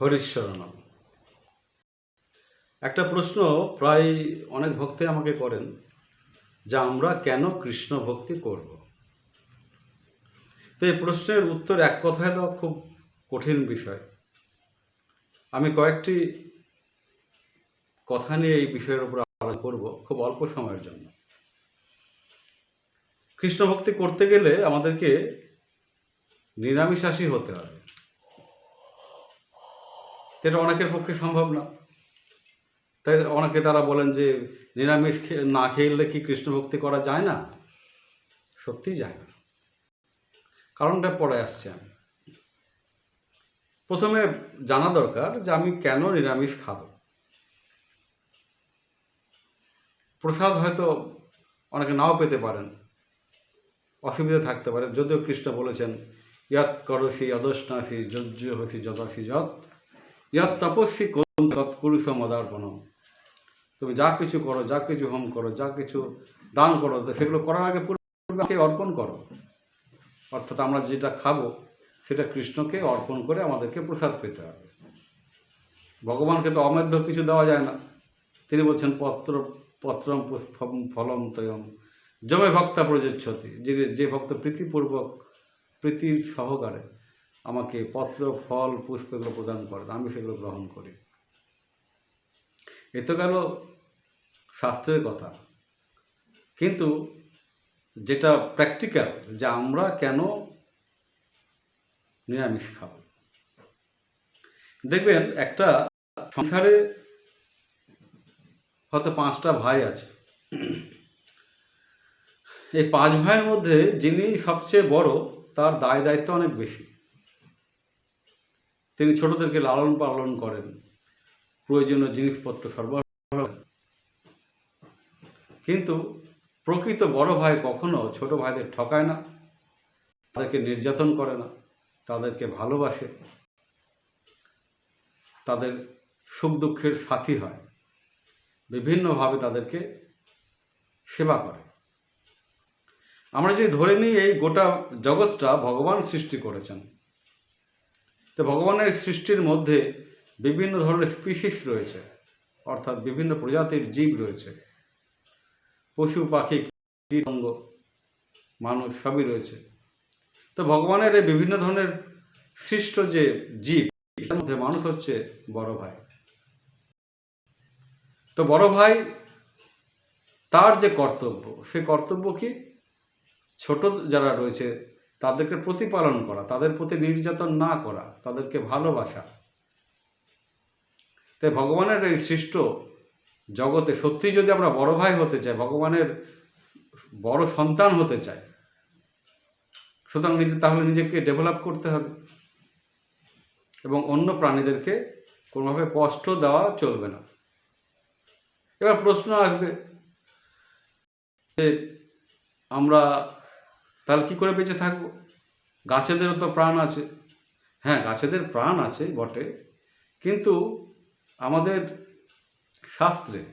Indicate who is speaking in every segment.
Speaker 1: হরিশ্বরণম একটা প্রশ্ন প্রায় অনেক ভক্তি আমাকে করেন যে আমরা কেন কৃষ্ণ ভক্তি করব? তো এই প্রশ্নের উত্তর এক কথায় দেওয়া খুব কঠিন বিষয়। আমি কয়েকটি কথা নিয়ে এই বিষয়ের উপর আলোচনা করব খুব অল্প সময়ের জন্য। কৃষ্ণ ভক্তি করতে গেলে আমাদেরকে নিরামিষাশী হতে হবে। এটা অনেকের পক্ষে সম্ভব না। তাই অনেকে তারা বলেন যে, নিরামিষ না খেলে কি কৃষ্ণ ভক্তি করা যায় না? সত্যিই যায় না। কারণটা পরে আসছে আমি। প্রথমে জানা দরকার যে, আমি কেন নিরামিষ খাব? প্রসাদ হয়তো অনেকে নাও পেতে পারেন। অসুবিধা থাকতে পারে। যদিও কৃষ্ণ বলেছেন ইয়াত করসি অদস্নাসি যজ্ঞ হসি যদাসি যত ইয়াত তপস্বী তৎপুরুষ মদার্পণম তুমি যা কিছু করো, যা কিছু হোম করো, যা কিছু দান করো, সেগুলো করার আগে পূর্বে অর্পণ করো। অর্থাৎ আমরা যেটা খাব, সেটা কৃষ্ণকে অর্পণ করে আমাদেরকে প্রসাদ পেতে হবে। ভগবানকে তো অমেধ্য কিছু দেওয়া যায় না। তিনি বলছেন, পত্র, পত্রম পুষ্পম ফলম তয়ম। জমে ভক্তা প্রযোজ্যতি যে যে ভক্ত প্রীতিপূর্বক, প্রীতির সহকারে আমাকে পত্র, ফল পুষ্প এগুলো প্রদান করেন আমি সেগুলো গ্রহণ করি। এ তো গেল শাস্ত্রের কথা। কিন্তু যেটা প্র্যাকটিক্যাল যে আমরা কেন নিরামিষ খাব? দেখবেন একটা সংসারে হয়তো পাঁচটা ভাই আছে। এই পাঁচ ভাইয়ের মধ্যে যিনি সবচেয়ে বড়, তার দায় দায়িত্ব অনেক বেশি। তিনি ছোটদেরকে লালন পালন করেন। প্রয়োজনীয় জিনিসপত্র সরবরাহ কিন্তু প্রকৃত বড় ভাই কখনো ছোট ভাইদের ঠকায় না। তাদেরকে নির্যাতন করে না। তাদেরকে ভালোবাসে। তাদের সুখ দুঃখের সাথী হয়। বিভিন্নভাবে তাদেরকে সেবা করে। আমরা যদি ধরে নিই এই গোটা জগৎটা ভগবান সৃষ্টি করেছেন তো ভগবানের সৃষ্টির মধ্যে বিভিন্ন ধরনের স্পিসিস রয়েছে, অর্থাৎ বিভিন্ন প্রজাতির জীব রয়েছে। পশু, পাখি কীটঙ্গ মানুষ সবই রয়েছে। তো ভগবানের এই বিভিন্ন ধরনের সৃষ্ট যে জীব, তার মধ্যে মানুষ হচ্ছে বড় ভাই। তো বড় ভাই তার যে কর্তব্য, সে কর্তব্য কি? ছোট যারা রয়েছে তাদেরকে প্রতিপালন করা, তাদের প্রতি নির্যাতন না করা, তাদেরকে ভালোবাসা। তাই ভগবানের এই সৃষ্ট জগতে সত্যি যদি আমরা বড় ভাই হতে চাই, ভগবানের বড় সন্তান হতে চাই, সুতরাং নিজে তাহলে নিজেকে ডেভেলপ করতে হবে এবং অন্য প্রাণীদেরকে কোনোভাবে কষ্ট দেওয়া চলবে না। এবার প্রশ্ন আসবে যে আমরা তাহলে কী করে বেঁচে থাকব? গাছেদেরও তো প্রাণ আছে। হ্যাঁ গাছেদের প্রাণ আছে বটে। কিন্তু আমাদের শাস্ত্রে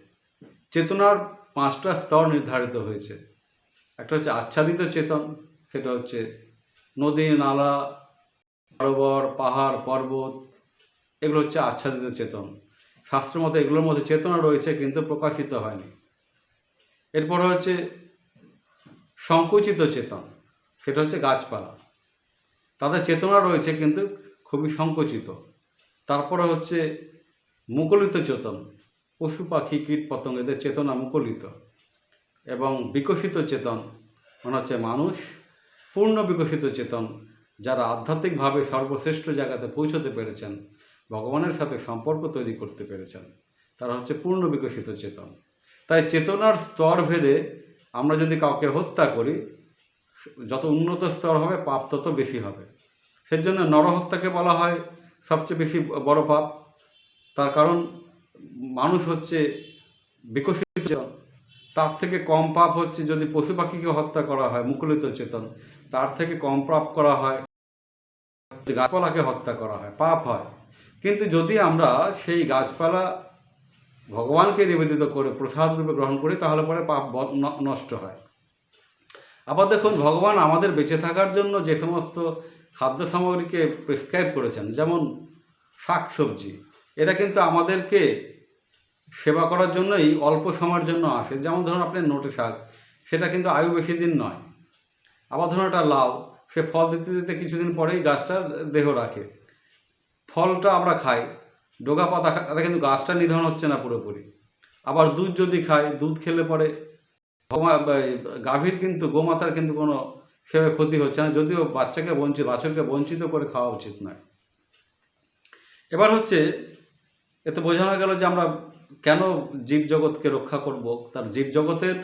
Speaker 1: চেতনার পাঁচটা স্তর নির্ধারিত হয়েছে। একটা হচ্ছে আচ্ছাদিত চেতন, সেটা হচ্ছে নদী, নালা, সরোবর, পাহাড়, পর্বত, এগুলো হচ্ছে আচ্ছাদিত চেতন। শাস্ত্র মতে এগুলোর মধ্যে চেতনা রয়েছে কিন্তু প্রকাশিত হয়নি। এরপর হচ্ছে সংকুচিত চেতন। সেটা হচ্ছে গাছপালা। তাদের চেতনা রয়েছে কিন্তু খুবই সংকুচিত। তারপরে হচ্ছে মুকলিত চেতন। পশু পাখি, কীট পতঙ্গ, এদের চেতনা মুকলিত। এবং বিকশিত চেতন মানে হচ্ছে মানুষ, পূর্ণ বিকশিত চেতন, যারা আধ্যাত্মিকভাবে সর্বশ্রেষ্ঠ জায়গাতে পৌঁছতে পেরেছেন, ভগবানের সাথে সম্পর্ক তৈরি করতে পেরেছেন, তারা হচ্ছে পূর্ণ বিকশিত চেতন। তাই চেতনার স্তর ভেদে আমরা যদি কাউকে হত্যা করি যত উন্নত স্তর হবে, পাপ তত বেশি হবে। সেজন্য নরহত্যাকে বলা হয় সবচেয়ে বেশি বড় পাপ। তার কারণ, মানুষ হচ্ছে বিকশিত তার থেকে কম পাপ হচ্ছে যদি পশু পাখিকে হত্যা করা হয়, মুকুলিত চেতন। তার থেকে কম পাপ করা হয় গাছপালাকে হত্যা করা হয়, পাপ হয়। কিন্তু যদি আমরা সেই গাছপালা ভগবানকে নিবেদিত করে, প্রসাদ রূপে গ্রহণ করি, তাহলে পরে পাপ নষ্ট হয়। আবার দেখুন, ভগবান আমাদের বেঁচে থাকার জন্য যে সমস্ত খাদ্য সামগ্রীকে প্রেসক্রাইব করেছেন, যেমন শাক সবজি এটা কিন্তু আমাদেরকে সেবা করার জন্যই অল্প সময়ের জন্য আসে। যেমন ধরুন, আপনি নোটে শাক, সেটা কিন্তু আয়ু বেশি দিন নয়। আবার ধরুন, একটা লাউ, সে ফল দিতে দিতে কিছুদিন পরেই গাছটা দেহ রাখে। ফলটা আমরা খাই, ডোগা পাতা তাতে কিন্তু গাছটা নিধন হচ্ছে না পুরোপুরি। আবার দুধ যদি খাই, দুধ খেলে পরে গাভীর কিন্তু, গোমাতার কিন্তু কোনো সেভাবে ক্ষতি হচ্ছে না, যদিও বাচ্চাকে বঞ্চিত বাছরকে বঞ্চিত করে খাওয়া উচিত নয়। এবার হচ্ছে, এতে বোঝানো গেল যে আমরা কেন জীবজগৎকে রক্ষা করব, তার জীবজগতের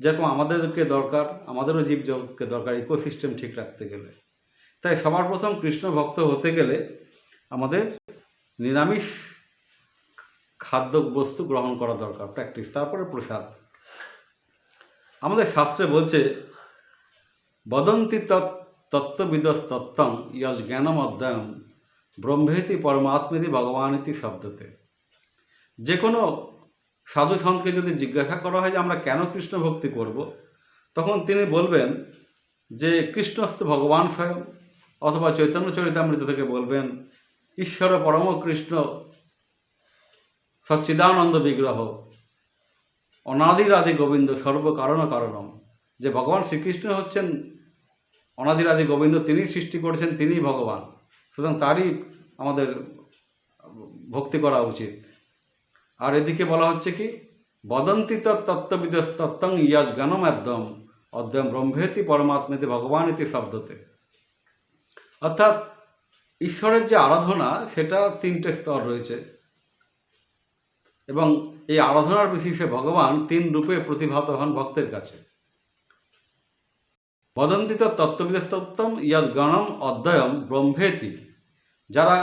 Speaker 1: যেরকম আমাদেরকে দরকার, আমাদেরও জীবজগৎকে দরকার ইকোসিস্টেম ঠিক রাখতে গেলে। তাই সবার প্রথম কৃষ্ণ ভক্ত হতে গেলে আমাদের নিরামিষ খাদ্য বস্তু গ্রহণ করা দরকার প্র্যাকটিস তারপরে প্রসাদ। আমাদের শাস্ত্রে বলছে, বদন্তি তৎ তত্ত্ববিদস্তত্ত্বং ইয়জ জ্ঞানম অধ্যয়ন ব্রহ্মেতি পরমাত্মেতি ভগবানীতি শব্দতে। যে কোনো সাধু সন্তকে যদি জিজ্ঞাসা করা হয় যে আমরা কেন কৃষ্ণ ভক্তি করব, তখন তিনি বলবেন যে কৃষ্ণস্থ ভগবান স্বয়ং অথবা চৈতন্য চরিতামৃত থেকে বলবেন, ঈশ্বর পরম কৃষ্ণ সচ্চিদানন্দ বিগ্রহ অনাদির আদি গোবিন্দ সর্বকারণ কারণম যে ভগবান শ্রীকৃষ্ণ হচ্ছেন অনাদির আদি গোবিন্দ তিনি সৃষ্টি করেছেন, তিনিই ভগবান। সুতরাং তারই আমাদের ভক্তি করা উচিত। আর এদিকে বলা হচ্ছে কি, বদন্তি তত্ত্ববিদস্তত্ত্বং ইয়াজ জ্ঞানম একদম অদ্যম ব্রহ্মেতি পরমাত্মেতি ভগবান ইতি শব্দতে। অর্থাৎ ঈশ্বরের যে আরাধনা, সেটা তিনটে স্তর রয়েছে। এবং এই আরাধনার বিশেষে ভগবান তিন রূপে প্রতিভাত হন ভক্তের কাছে। বদন্তিত তত্ত্ববিদস্তত্ত্বম ইয়াদ গণম অদ্বয়ম ব্রহ্মেতি, যারা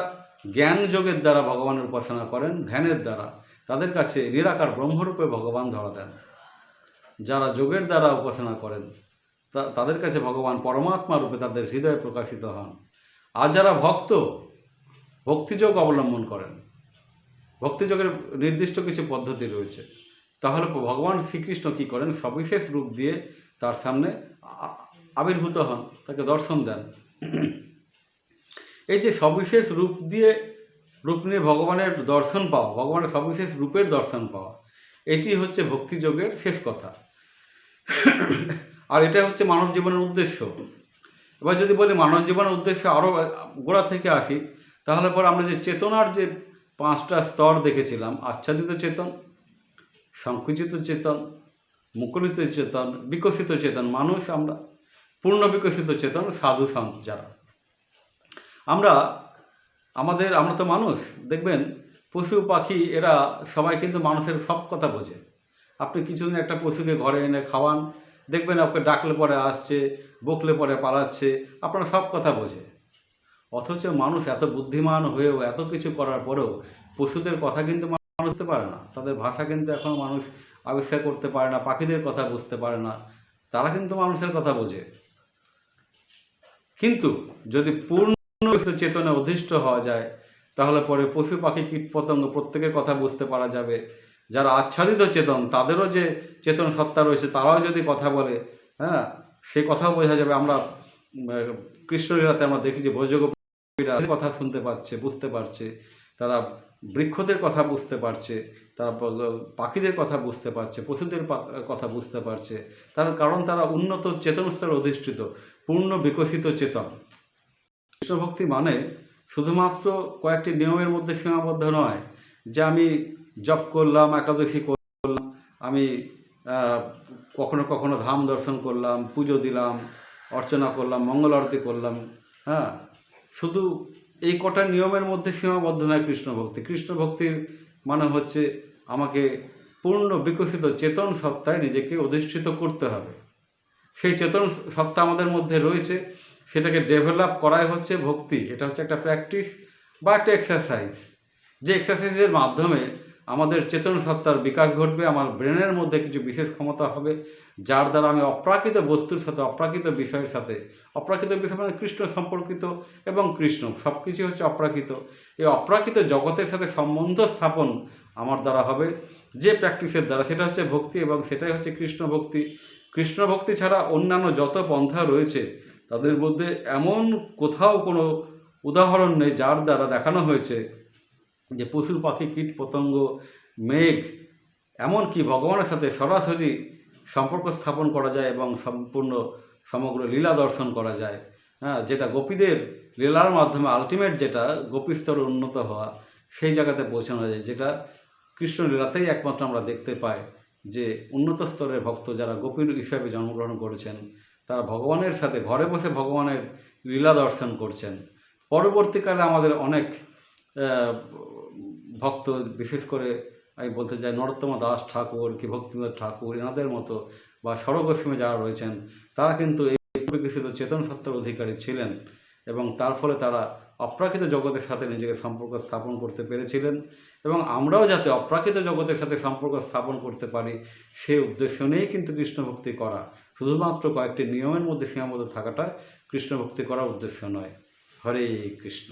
Speaker 1: জ্ঞান যোগের দ্বারা ভগবানের উপাসনা করেন, ধ্যানের দ্বারা, তাদের কাছে নিরাকার ব্রহ্মরূপে ভগবান ধরা দেন। যারা যোগের দ্বারা উপাসনা করেন তাদের কাছে ভগবান পরমাত্মা রূপে তাদের হৃদয়ে প্রকাশিত হন। আর যারা ভক্ত, ভক্তিযোগ অবলম্বন করেন ভক্তিযোগের নির্দিষ্ট কিছু পদ্ধতি রয়েছে। তাহলে ভগবান শ্রীকৃষ্ণ কী করেন? সবিশেষ রূপ দিয়ে তার সামনে আবির্ভূত হন, তাকে দর্শন দেন। এই যে সবিশেষ রূপ দিয়ে, রূপ নিয়ে ভগবানের দর্শন পাওয়া, ভগবানের সবিশেষ রূপের দর্শন পাওয়া, এটি হচ্ছে ভক্তিযোগের শেষ কথা। আর এটা হচ্ছে মানব জীবনের উদ্দেশ্য। এবার যদি বলি মানব জীবনের উদ্দেশ্য আরও গোড়া থেকে আসি, তাহলে পরে আমরা যে চেতনার যে পাঁচটা স্তর দেখেছিলাম, আচ্ছাদিত চেতন, সংকুচিত চেতন মুকুলিত চেতন, বিকশিত চেতন, মানুষ আমরা, পূর্ণ বিকশিত চেতন, সাধু সন্ত যারা। আমরা, আমাদের, আমরা তো মানুষ, দেখবেন, পশু, পাখি, এরা সবাই কিন্তু মানুষের সব কথা বোঝে। আপনি কিছুদিন একটা পশুকে ঘরে এনে খাওয়ান, দেখবেন ওকে ডাকলে পরে আসছে, বকলে পরে পালাচ্ছে, আপনারা সব কথা বোঝে। অথচ মানুষ এত বুদ্ধিমান হয়েও এত কিছু করার পরেও পশুদের কথা কিন্তু মানুষ বুঝতে পারে না। তাদের ভাষা কিন্তু এখনও মানুষ আবিষ্কার করতে পারে না, পাখিদের কথা বুঝতে পারে না। তারা কিন্তু মানুষের কথা বোঝে। কিন্তু যদি পূর্ণ চেতনে অধিষ্ঠ হওয়া যায়, তাহলে পরে পশু পাখি কীট পতঙ্গ প্রত্যেকের কথা বুঝতে পারা যাবে। যারা আচ্ছাদিত চেতন, তাদেরও যে চেতন সত্তা রয়েছে, তারাও যদি কথা বলে হ্যাঁ সে কথাও বোঝা যাবে। আমরা কৃষ্ণলীলাতে আমরা দেখি যে ভোজগোপীরা কথা শুনতে পাচ্ছে বুঝতে পারছে। তারা বৃক্ষদের কথা বুঝতে পারছে, তারা পাখিদের কথা বুঝতে পারছে, পশুদের কথা বুঝতে পারছে। তার কারণ তারা উন্নত চেতন স্তরে অধিষ্ঠিত, পূর্ণ বিকশিত চেতন। কৃষ্ণভক্তি মানে শুধুমাত্র কয়েকটি নিয়মের মধ্যে সীমাবদ্ধ নয়, যে আমি জপ করলাম, একাদশী করলাম, আমি কখনো কখনো ধাম দর্শন করলাম, পুজো দিলাম, অর্চনা করলাম, মঙ্গল আরতি করলাম হ্যাঁ? শুধু এই কটা নিয়মের মধ্যে সীমাবদ্ধ নয় কৃষ্ণ ভক্তি কৃষ্ণ ভক্তির মানে হচ্ছে আমাকে পূর্ণ বিকশিত চেতন সত্তায় নিজেকে অধিষ্ঠিত করতে হবে। সেই চেতন সত্তা আমাদের মধ্যে রয়েছে, সেটাকে ডেভেলপ করাই হচ্ছে ভক্তি। এটা হচ্ছে একটা প্র্যাকটিস বা একটা এক্সারসাইজ যে এক্সারসাইজের মাধ্যমে আমাদের চেতন সত্তার বিকাশ ঘটবে, আমার ব্রেনের মধ্যে কিছু বিশেষ ক্ষমতা হবে, যার দ্বারা আমি অপ্রাকৃত বস্তুর সাথে, অপ্রাকৃত বিষয়ের সাথে, অপ্রাকৃত বিষয় মানে কৃষ্ণ সম্পর্কিত এবং কৃষ্ণ সব কিছু হচ্ছে অপ্রাকৃত। এই অপ্রাকৃত জগতের সাথে সম্বন্ধ স্থাপন আমার দ্বারা হবে, যে প্র্যাকটিসের দ্বারা, সেটা হচ্ছে ভক্তি এবং সেটাই হচ্ছে কৃষ্ণ ভক্তি। কৃষ্ণ ভক্তি ছাড়া অন্যান্য যত পন্থা রয়েছে, তাদের মধ্যে এমন কোথাও কোনো উদাহরণ নেই যার দ্বারা দেখানো হয়েছে যে পশু পাখি, কীট পতঙ্গ, মেঘ, এমনকি ভগবানের সাথে সরাসরি সম্পর্ক স্থাপন করা যায় এবং সম্পূর্ণ সমগ্র লীলা দর্শন করা যায়। হ্যাঁ যেটা গোপীদের লীলার মাধ্যমে আলটিমেট যেটা গোপী স্তরে উন্নত হওয়া, সেই জায়গাতে পৌঁছানো যায়, যেটা কৃষ্ণ লীলাতেই একমাত্র আমরা দেখতে পাই যে উন্নত স্তরের ভক্ত যারা গোপীর হিসাবে জন্মগ্রহণ করেছেন, তারা ভগবানের সাথে ঘরে বসে ভগবানের লীলা দর্শন করছেন। পরবর্তীকালে আমাদের অনেক ভক্ত, বিশেষ করে আমি বলতে চাই নরোত্তম দাস ঠাকুর, কি ভক্তিনাথ ঠাকুর, এনাদের মতো বা সরগোস্বামী যারা রয়েছেন, তারা কিন্তু এই বিকশিত চেতন সত্তার অধিকারী ছিলেন এবং তার ফলে তারা অপ্রাকৃত জগতের সাথে নিজেকে সম্পর্ক স্থাপন করতে পেরেছিলেন এবং আমরাও যাতে অপ্রাকৃত জগতের সাথে সম্পর্ক স্থাপন করতে পারি সেই উদ্দেশ্য নিয়েই কিন্তু কৃষ্ণভক্তি করা। শুধুমাত্র কয়েকটি নিয়মের মধ্যে সীমাবদ্ধ থাকাটা কৃষ্ণ ভক্তি করার উদ্দেশ্য নয়। হরে কৃষ্ণ।